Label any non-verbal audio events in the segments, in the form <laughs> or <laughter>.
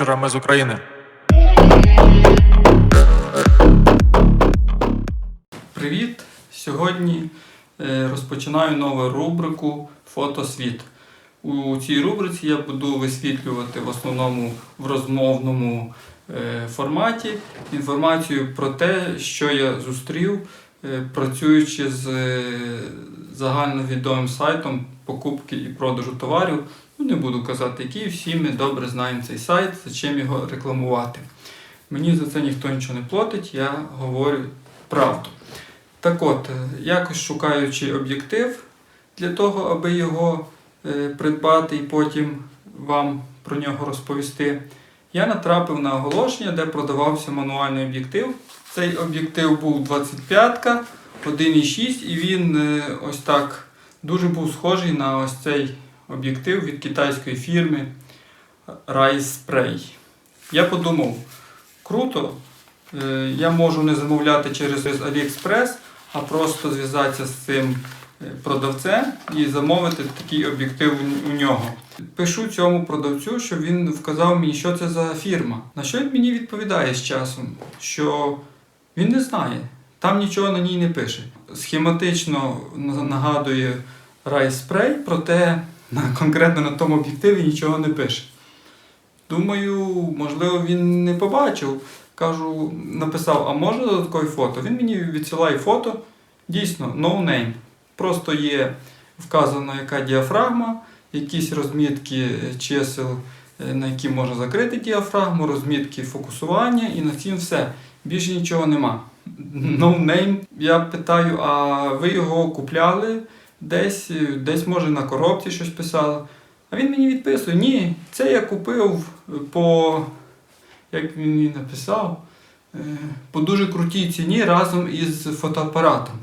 вечора. З України. Привіт! Сьогодні е, розпочинаю нову рубрику Фотосвіт. У цій рубриці я буду висвітлювати в основному в розмовному е, форматі інформацію про те, що я зустрів, е, працюючи з загальновідомим сайтом покупки і продажу товарів. Ну, не буду казати, який, всі ми добре знаємо цей сайт, за чим його рекламувати. Мені за це ніхто нічого не платить, я говорю правду. Так от, е, якось шукаючи об'єктив для того, аби його е, придбати і потім вам про нього розповісти, я натрапив на оголошення, де продавався мануальний об'єктив. Цей об'єктив був 25-ка, 1,6 і він е, ось так дуже був схожий на ось цей об'єктив від китайської фірми Spray. Я подумав, круто, Е, я можу не замовляти через AliExpress, а просто зв'язатися з цим е, продавцем і замовити такий об'єктив у- нього. Пишу цьому продавцю, щоб він вказав мені, що це за фірма. На що він мені відповідає з часом, що він не знає, там нічого на ній не пише. Схематично нагадує Spray, проте на, конкретно на тому об'єктиві нічого не пише. Думаю, можливо, він не побачив. Кажу, написав, а можна додаткові фото? Він мені відсилає фото. Дійсно, no name. Просто є вказано, яка діафрагма, якісь розмітки чисел, е, на які можна закрити діафрагму, розмітки фокусування і на цім все. Більше нічого нема. No name. Я питаю, а ви його купляли десь, е, десь може на коробці щось писали. А він мені відписує, ні, це я купив по як він мені написав, е, по дуже крутій ціні разом із фотоапаратом.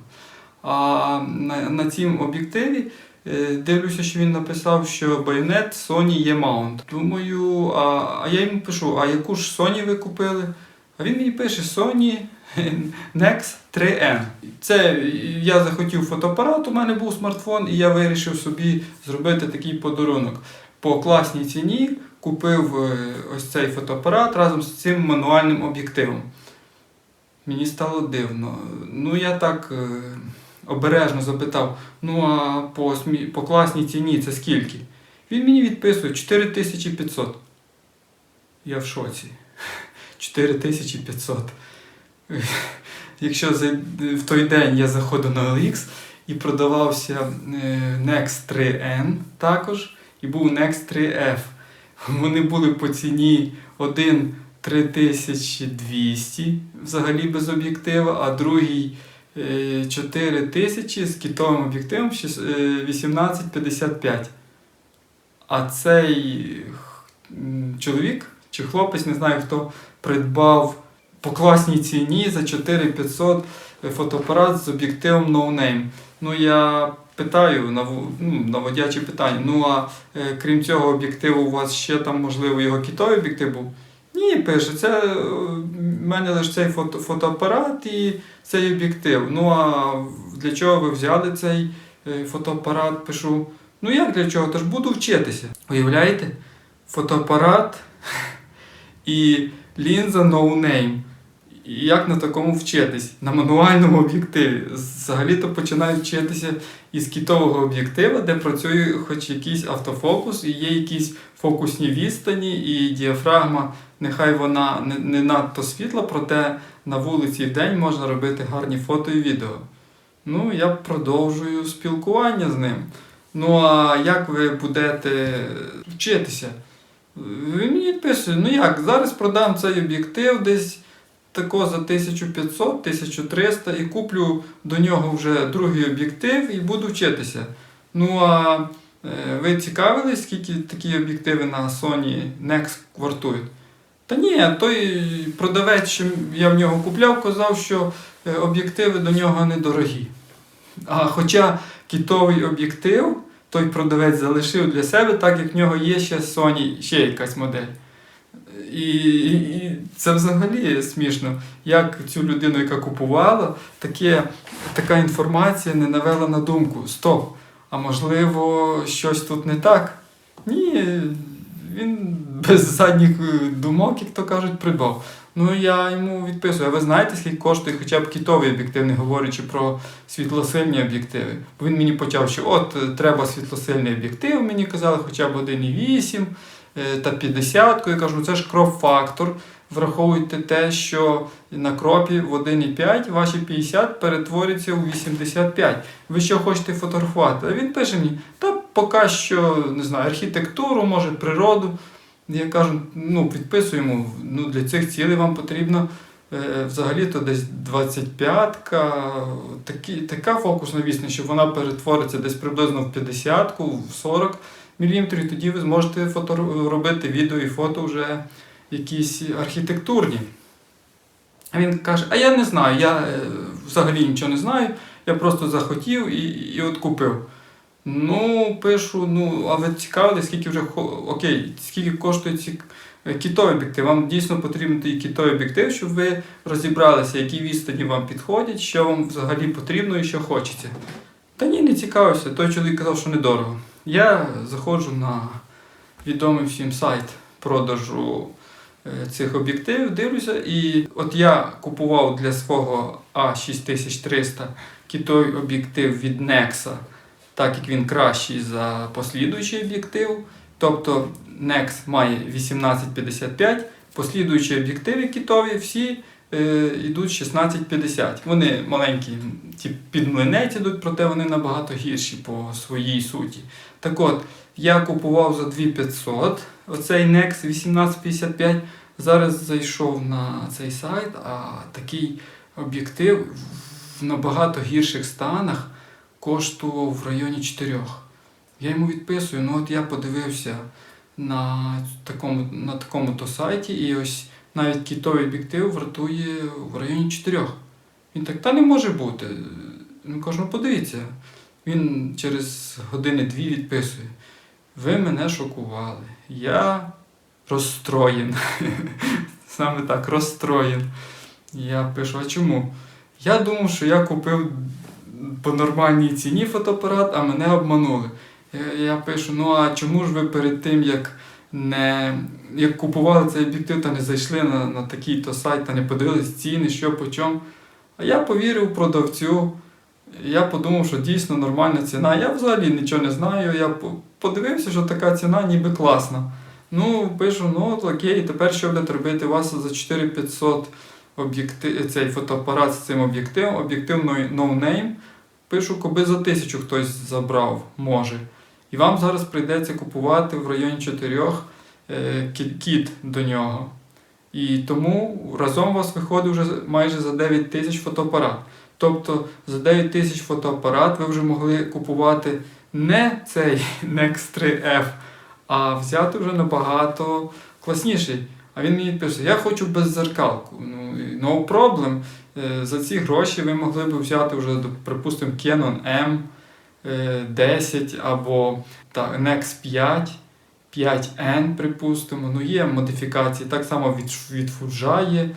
А на, на цім об'єктиві е, дивлюся, що він написав, що байонет Sony E-Mount. Думаю, а, а я йому пишу, а яку ж Sony ви купили? А він мені пише Sony Nex 3N. Це я захотів фотоапарат, у мене був смартфон, і я вирішив собі зробити такий подарунок. По класній ціні купив е, ось цей фотоапарат разом з цим мануальним об'єктивом. Мені стало дивно. Ну, я так е, обережно запитав: ну а по, по класній ціні це скільки? Він мені відписує 4500. Я в шоці. 4500. Якщо в той день я заходив на OLX і продавався е, Next 3N також, і був Next 3F. Вони були по ціні один 3200 взагалі без об'єктива, а другий е, 4000 з кітовим об'єктивом е, 1855. А цей чоловік чи хлопець, не знаю хто, придбав по класній ціні за 4500 фотоапарат з об'єктивом No Name. Ну я питаю, ну, наводячі питання. Ну а е, крім цього об'єктиву, у вас ще там, можливо, його кітовий об'єктив був? Ні, пише, це е, в мене лише цей фото, фотоапарат і цей об'єктив. Ну а для чого ви взяли цей е, фотоапарат? Пишу. Ну як для чого? Тож буду вчитися. Уявляєте? Фотоапарат і лінза no name. І Як на такому вчитись? На мануальному об'єктиві. Взагалі-то починають вчитися із кітового об'єктива, де працює хоч якийсь автофокус, і є якісь фокусні відстані, і діафрагма, нехай вона не надто світла, проте на вулиці в день можна робити гарні фото і відео. Ну, я продовжую спілкування з ним. Ну а як ви будете вчитися? Він мені відписує, ну як, зараз продам цей об'єктив десь тако за 1500-1300 і куплю до нього вже другий об'єктив і буду вчитися. Ну а е, ви цікавились, скільки такі об'єктиви на Sony Nex вартують? Та ні, той продавець, що я в нього купляв, казав, що е, об'єктиви до нього недорогі. А хоча кітовий об'єктив той продавець залишив для себе, так як в нього є ще Sony, ще якась модель. І, і, і це взагалі смішно, як цю людину, яка купувала, таке, така інформація не навела на думку. Стоп, а можливо, щось тут не так? Ні, він без задніх думок, як то кажуть, придбав. Ну я йому відписую. А ви знаєте, скільки коштує хоча б кітовий об'єктив, не говорячи про світлосильні об'єктиви? Він мені почав, що от е, треба світлосильний об'єктив, мені казали, хоча б 1,8 е, та 50. Я кажу, це ж кроп-фактор. Враховуйте те, що на кропі в 1,5 ваші 50 перетворюються у 85. Ви що хочете фотографувати? А він пише мені, та поки що не знаю, архітектуру, може, природу. Я кажу, ну, підписуємо, ну, для цих цілей вам потрібно е, взагалі-то десь 25-ка, такі, така фокусна вісня, щоб вона перетвориться десь приблизно в 50-ку, в 40 мм, і тоді ви зможете фото, робити відео і фото вже якісь архітектурні. А він каже, а я не знаю, я е, взагалі нічого не знаю, я просто захотів і, і от купив. Ну, пишу, ну, а ви цікавились, скільки вже окей, скільки коштує ці е, кітові об'єктив? Вам дійсно потрібен той кітовий об'єктив, щоб ви розібралися, які відстані вам підходять, що вам взагалі потрібно і що хочеться. Та ні, не цікавився. Той чоловік казав, що недорого. Я заходжу на відомий всім сайт продажу е, цих об'єктивів, дивлюся, і от я купував для свого А6300 кітовий об'єктив від Nexa так як він кращий за послідуючий об'єктив. Тобто Nex має 1855, послідуючі об'єктиви кітові всі е, йдуть 1650. Вони маленькі, ті під млинець ідуть, проте вони набагато гірші по своїй суті. Так от, я купував за 2500 оцей Nex 1855. Зараз зайшов на цей сайт, а такий об'єктив в набагато гірших станах коштував в районі 4. Я йому відписую, ну от я подивився на такому, на такому то сайті, і ось навіть кітовий об'єктив вартує в районі 4. Він так, та не може бути. Ну кажу, ну подивіться. Він через години-дві відписує. Ви мене шокували. Я розстроєн. <laughs> Саме так, розстроєн. Я пишу, а чому? Я думав, що я купив по нормальній ціні фотоапарат, а мене обманули. Я, я пишу: ну а чому ж ви перед тим, як не як купували цей об'єктив та не зайшли на, на такий-то сайт та не подивились ціни, що по чому? А я повірив продавцю. Я подумав, що дійсно нормальна ціна. Я взагалі нічого не знаю. Я подивився, що така ціна ніби класна. Ну, пишу, ну окей, тепер що будете робити? У вас за 4500 об'єктив, цей фотоапарат з цим об'єктивом, об'єктив no no. Пишу, коби за тисячу хтось забрав, може. І вам зараз прийдеться купувати в районі 4 е, кіт, до нього. І тому разом у вас виходить вже майже за 9 тисяч фотоапарат. Тобто за 9 тисяч фотоапарат ви вже могли купувати не цей <laughs> Nex 3F, а взяти вже набагато класніший. А він мені пише, я хочу беззеркалку. Ну, no problem. Е, За ці гроші ви могли б взяти вже, припустимо, Canon M е, 10 або так, Nex 5, 5N, припустимо. Ну, є модифікації. Так само від, від Fuji є.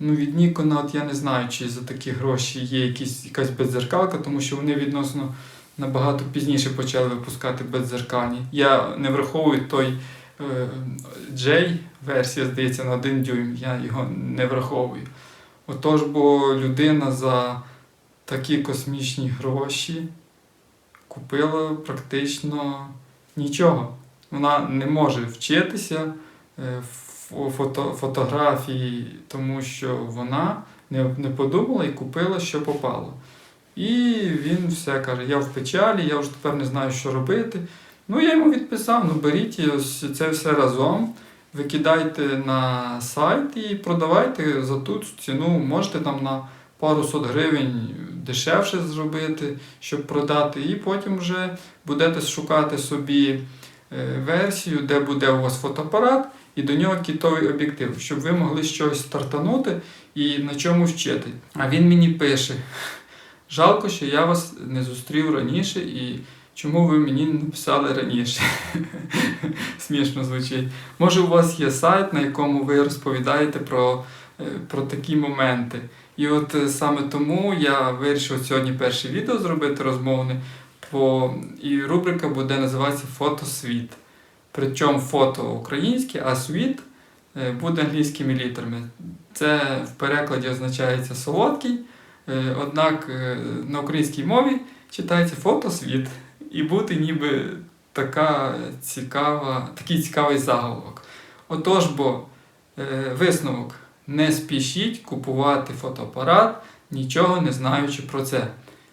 Ну, від Nikon, от я не знаю, чи за такі гроші є якісь, якась беззеркалка, тому що вони відносно набагато пізніше почали випускати беззеркальні. Я не враховую той е, J версія, здається, на 1 дюйм, я його не враховую. Отож, бо людина за такі космічні гроші купила практично нічого. Вона не може вчитися е, фо- фото, фотографії, тому що вона не подумала і купила, що попало. І він все каже: я в печалі, я вже тепер не знаю, що робити. Ну, я йому відписав: ну беріть ось це все разом, викидайте на сайт і продавайте за ту ціну. Можете там на пару сот гривень дешевше зробити, щоб продати, і потім вже будете шукати собі е, версію, де буде у вас фотоапарат, і до нього кітовий об'єктив, щоб ви могли щось стартанути і на чому вчити. А він мені пише: жалко, що я вас не зустрів раніше і. Чому ви мені не написали раніше? <laughs> Смішно звучить. Може, у вас є сайт, на якому ви розповідаєте про, е, про такі моменти. І от е, саме тому я вирішив сьогодні перше відео зробити розмовне, по... і рубрика буде називатися Фотосвіт. Причому фото українське, а світ е, буде англійськими літерами. Це в перекладі означається солодкий, однак на українській мові читається фотосвіт. І буде ніби така цікава, такий цікавий заголовок. Отож, бо е, висновок: не спішіть купувати фотоапарат, нічого не знаючи про це.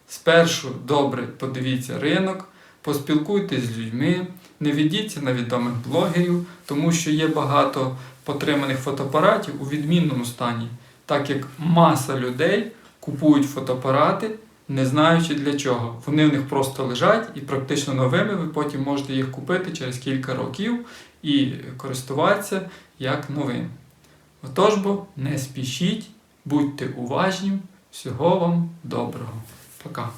Спершу добре подивіться ринок, поспілкуйтесь з людьми, не ведіться на відомих блогерів, тому що є багато потриманих фотоапаратів у відмінному стані, так як маса людей купують фотоапарати, не знаючи для чого. Вони в них просто лежать і практично новими ви потім можете їх купити через кілька років і користуватися як новим. Отож бо не спішіть, будьте уважні, всього вам доброго. Пока.